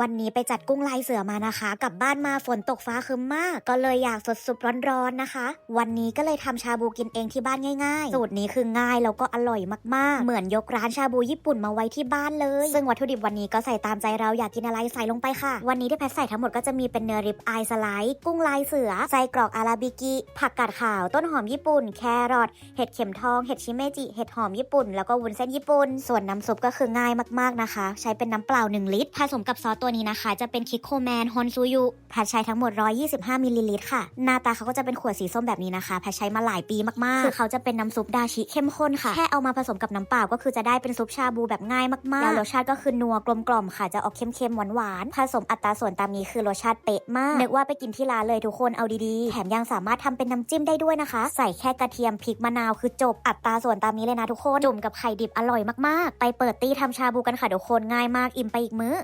วันนี้ไปจัดกุ้งลายเสือมานะคะ กลับบ้านมาฝนตกฟ้าคึ้มมาก ก็เลยอยากสดสุบร้อนๆนะคะ วันนี้ก็เลยทำชาบูกินเองที่บ้านง่ายๆ สูตรนี้คือง่ายแล้วก็อร่อยมากๆ เหมือนยกร้านชาบูญี่ปุ่นมาไว้ที่บ้านเลย ซึ่งวัตถุดิบวันนี้ก็ใส่ตามใจเราอยากกินอะไรใส่ลงไปค่ะ วันนี้ที่แพทใส่ทั้งหมดก็จะมีเป็นเนื้อริบอายสไลด์กุ้งลายเสือไส้กรอกอาราบิกิผักกาดขาว ต้นหอมญี่ปุ่น แครอทเห็ดเข็มทองเห็ดชิเมจิเห็ดหอมญี่ปุ่นแล้วก็วุ้นเส้นญี่ปุ่นส่วนน้ำซุปก็คือง่ายมากๆนะคะ ใช้เป็นน้ำเปล่า 1 ลิตรผสมกับซอสตัวนี้นะคะ จะเป็นคิโคแมนฮอนซูยุแพทใช้ทั้งหมด 125มิลลิลิตรค่ะ หน้าตาเขาก็จะเป็นขวดสีส้มแบบนี้นะคะแพทใช้มาหลายปีมากๆคือเขาจะเป็นน้ำซุปดาชิเข้มข้นค่ะ แค่เอามาผสมกับน้ำเปล่าก็คือจะได้เป็นซุปชาบูแบบง่ายมากๆแล้วรสชาติก็คือนัวกลมกล่อมค่ะจะออกเค็มๆหวานๆผสมอัตราส่วนตามนี้คือรสชาติเป๊ะมากนึกว่าไปกินที่ร้านเลยทุกคนเอาดีๆ แถมยังสามารถทำเป็นน้ำจิ้มได้ด้วยนะคะ ใส่แค่กระเทียมพริกมะนาวคือจบอัตราส่วนตามนี้เลยนะทุกคนจุ่มกับไข่ดิบอร่อยมากๆ ไปเปิดตี้ทำชาบูกันค่ะทุกคนง่ายมากอิ่มไปอีกมื้อ